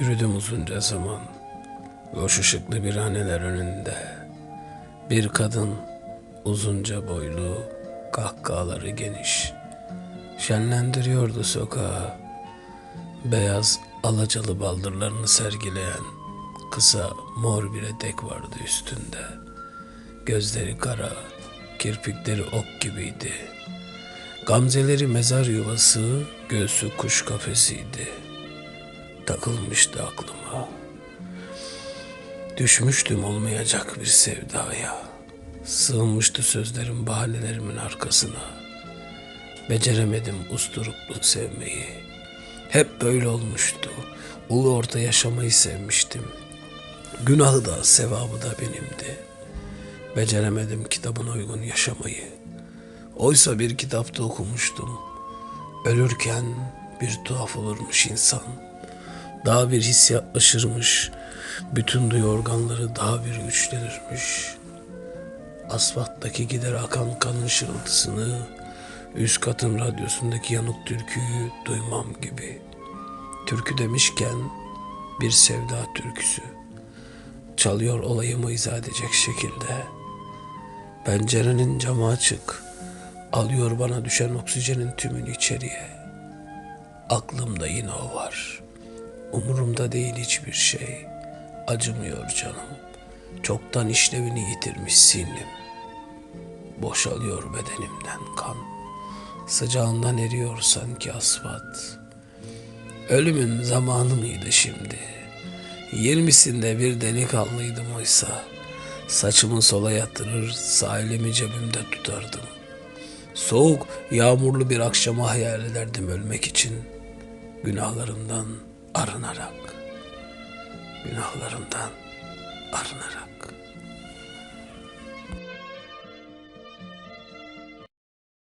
Yürüdüm uzunca zaman. Loş ışıklı bir haneler önünde. Bir kadın uzunca boylu, kahkahaları geniş. Şenlendiriyordu sokağı. Beyaz alacalı baldırlarını sergileyen kısa mor bir etek vardı üstünde. Gözleri kara, kirpikleri ok gibiydi. Gamzeleri mezar yuvası, göğsü kuş kafesiydi. Takılmıştı aklıma. Düşmüştüm olmayacak bir sevdaya. Sığınmıştı sözlerim bahanelerimin arkasına. Beceremedim usturuplu sevmeyi. Hep böyle olmuştu. Ulu orta yaşamayı sevmiştim. Günahı da sevabı da benimdi. Beceremedim kitabına uygun yaşamayı. Oysa bir kitapta okumuştum. Ölürken bir tuhaf olurmuş insan. Daha bir hissiyatlaşırmış. Bütün duyu organları daha bir güçlenirmiş. Asfalttaki gider akan kanın şırıltısını, üst katın radyosundaki yanık türküyü duymam gibi. Türkü demişken bir sevda türküsü. Çalıyor olayımı izah edecek şekilde. Pencerenin camı açık. Alıyor bana düşen oksijenin tümünü içeriye. Aklımda yine o var. Umurumda değil hiçbir şey. Acımıyor canım. Çoktan işlevini yitirmiş sinnim. Boşalıyor bedenimden kan. Sıcağından eriyor sanki asfalt. Ölümün zamanı mıydı şimdi? Yirmisinde bir delikanlıydım oysa. Saçımı sola yatırır, sağ elimi cebimde tutardım. Soğuk, yağmurlu bir akşamı hayal ederdim ölmek için. Günahlarımdan arınarak. Günahlarımdan arınarak.